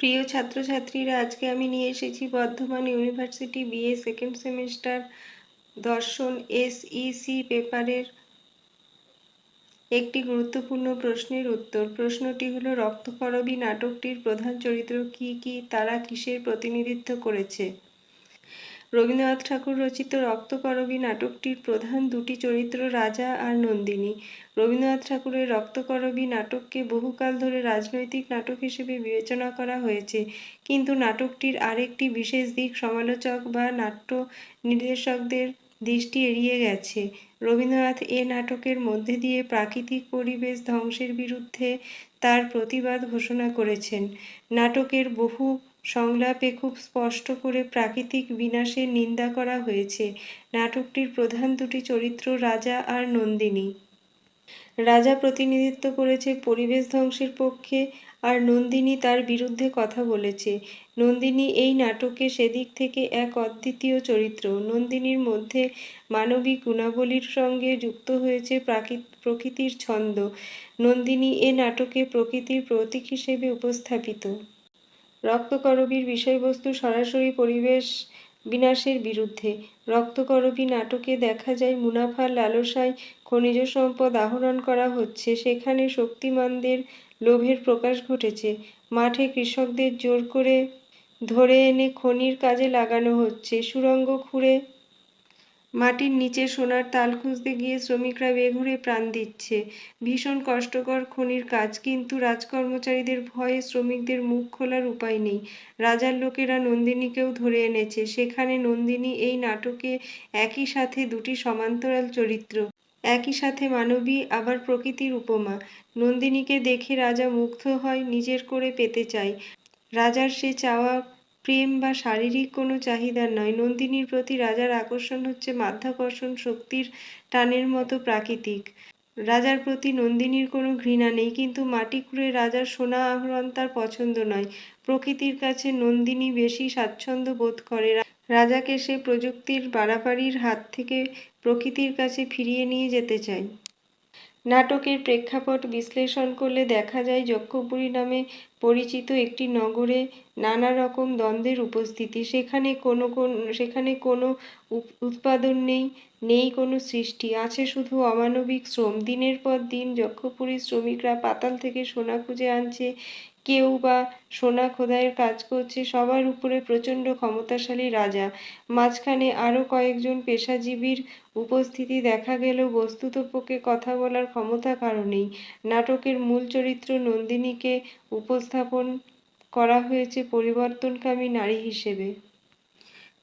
প্রিয় ছাত্রছাত্রীরা, আজকে আমি নিয়ে এসেছি Bardhaman university BA second semester দর্শন এসইসি পেপারের একটি গুরুত্বপূর্ণ প্রশ্নের উত্তর। প্রশ্নটি হলো রক্তকরবী নাটকটির প্রধান চরিত্র কি কি, তারা কিসের প্রতিনিধিত্ব করেছে? রবীন্দ্রনাথ ঠাকুর রচিত রক্তকরবী নাটকটির প্রধান দুটি চরিত্র রাজা আর নন্দিনী। রবীন্দ্রনাথ ঠাকুরের রক্তকরবী নাটককে বহুকাল ধরে রাজনৈতিক নাটক হিসেবে বিবেচনা করা হয়েছে। কিন্তু নাটকটির আরেকটি বিশেষ দিক সমালোচক বা নাট্য নির্দেশকদের দৃষ্টি এড়িয়ে গেছে। রবীন্দ্রনাথ এ নাটকের মধ্যে দিয়ে প্রাকৃতিক পরিবেশ ধ্বংসের বিরুদ্ধে তার প্রতিবাদ ঘোষণা করেছেন। নাটকের বহু সংলাপে খুব স্পষ্ট করে প্রাকৃতিক বিনাশের নিন্দা করা হয়েছে। নাটকটির প্রধান দুটি চরিত্র রাজা আর নন্দিনী। রাজা প্রতিনিধিত্ব করেছে পরিবেশ ধ্বংসের পক্ষে আর নন্দিনী তার বিরুদ্ধে কথা বলেছে। নন্দিনী এই নাটকে সেদিক থেকে এক অদ্বিতীয় চরিত্র। নন্দিনীর মধ্যে মানবিক গুণাবলীর সঙ্গে যুক্ত হয়েছে প্রকৃতির ছন্দ। নন্দিনী এ নাটকে প্রকৃতির প্রতীক হিসেবে উপস্থাপিত। রক্তকরবীর বিষয়বস্তু সরাসরি পরিবেশ বিনাশের বিরুদ্ধে। রক্তকরবী নাটকে দেখা যায় মুনাফার লালসায় খনিজ সম্পদ আহরণ করা হচ্ছে। সেখানে শক্তিমানদের লোভের প্রকাশ ঘটেছে। মাঠে কৃষকদের জোর করে ধরে এনে খনির কাজে লাগানো হচ্ছে। সুরঙ্গ খুঁড়ে মাটির নিচে সোনার তাল খুঁজতে গিয়ে শ্রমিকরা বেঘুরে প্রাণ দিচ্ছে। ভীষণ কষ্টকর খনির কাজ, কিন্তু রাজকর্মচারীদের ভয়ে শ্রমিকদের মুখ খোলার উপায় নেই। রাজার লোকেরা নন্দিনীকেও ধরে এনেছে। সেখানে নন্দিনী এই নাটকে একই সাথে দুটি সমান্তরাল চরিত্র, একই সাথে মানবী, আবার প্রকৃতির উপমা। নন্দিনীকে দেখে রাজা মুগ্ধ হয়, নিজের করে পেতে চায়। রাজার সে চাওয়া প্রেম বা শারীরিক কোনো চাহিদা নয়। নন্দিনীর প্রতি রাজার আকর্ষণ হচ্ছে মাধ্যাকর্ষণ শক্তির টানের মতো প্রাকৃতিক। রাজার প্রতি নন্দিনীর কোনো ঘৃণা নেই, কিন্তু মাটি খুঁড়ে রাজার সোনা আহরণ তার পছন্দ নয়। প্রকৃতির কাছে নন্দিনী বেশি স্বাচ্ছন্দ্য বোধ করে। রাজাকে সে প্রযুক্তির বাড়াবাড়ির হাত থেকে প্রকৃতির কাছে ফিরিয়ে নিয়ে যেতে চায়। নাটকের প্রেক্ষাপট বিশ্লেষণ করলে দেখা যায় যক্ষপুরী নামে পরিচিত একটি নগরে নানা রকম দ্বন্দ্বের উপস্থিতি। সেখানে কোনো কোন সেখানে কোনো উৎপাদন নেই নেই কোনো সৃষ্টি। আছে শুধু অমানবিক শ্রম। দিনের পর দিন যক্ষপুরীর শ্রমিকরা পাতাল থেকে সোনা খুঁজে আনছে। কেউ বা সোনা খোদাইয়ের কাজ করছে, সবার উপরে প্রচণ্ড ক্ষমতাশালী রাজা। মাঝখানে আরও কয়েকজন পেশাজীবীর উপস্থিতি দেখা গেলেও বস্তুতপক্ষে কথা বলার ক্ষমতা কারণেই নাটকের মূল চরিত্র নন্দিনীকে উপস্থাপন করা হয়েছে পরিবর্তনকামী নারী হিসেবে।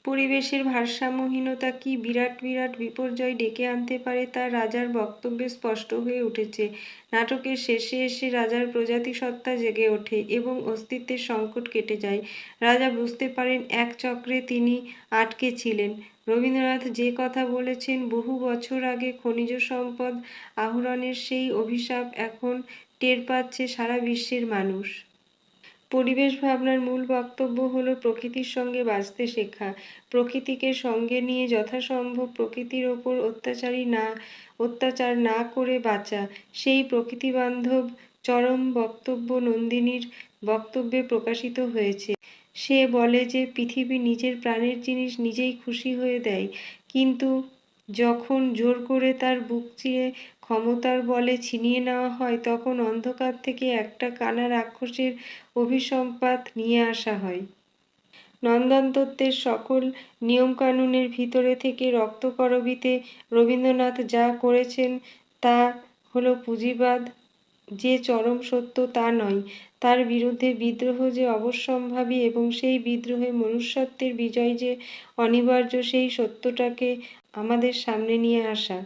পরিবেশের ভারসাম্যহীনতা কি বিরাট বিরাট বিপর্যয় ডেকে আনতে পারে তা রাজার বক্তব্যে স্পষ্ট হয়ে উঠেছে। নাটকের শেষে এসে রাজার প্রজাতি সত্তা জেগে ওঠে এবং অস্তিত্বের সংকট কেটে যায়। রাজা বুঝতে পারেন, এক চক্রে তিনি আটকে ছিলেন। রবীন্দ্রনাথ যে কথা বলেছেন, বহু বছর আগে খনিজ সম্পদ আহরণের সেই অভিশাপ এখন টের পাচ্ছে সারা বিশ্বের মানুষ। পরিবেশ ভাবনার মূল বক্তব্য হলো প্রকৃতির সঙ্গে বাঁচতে শেখা। প্রকৃতিকে সঙ্গে নিয়ে যথাসম্ভব প্রকৃতির ওপর অত্যাচারী না, অত্যাচার না করে বাঁচা। সেই প্রকৃতিবান্ধব চরম বক্তব্য নন্দিনীর বক্তব্যে প্রকাশিত হয়েছে। সে বলে যে, পৃথিবী নিজের প্রাণের জিনিস নিজেই খুশি হয়ে দেয়। কিন্তু যখন জোর করে তার বুক চিরে ক্ষমতার বলে ছিনিয়ে নেওয়া হয়, তখন অন্ধকার থেকে একটা কানা রাক্ষসের অভিসম্পাত নিয়ে আসা হয়। নন্দন তত্ত্বের সকল নিয়মকানুনের ভিতরে থেকে রক্তকরবীতে রবীন্দ্রনাথ যা করেছেন তা হলো পুঁজিবাদ, যে চরম সত্য তা নয়। তার বিরুদ্ধে বিদ্রোহ যে অবশ্যম্ভাবী এবং সেই বিদ্রোহে মনুষ্যত্বের বিজয় যে অনিবার্য, সেই সত্যটাকে আমাদের সামনে নিয়ে আসা।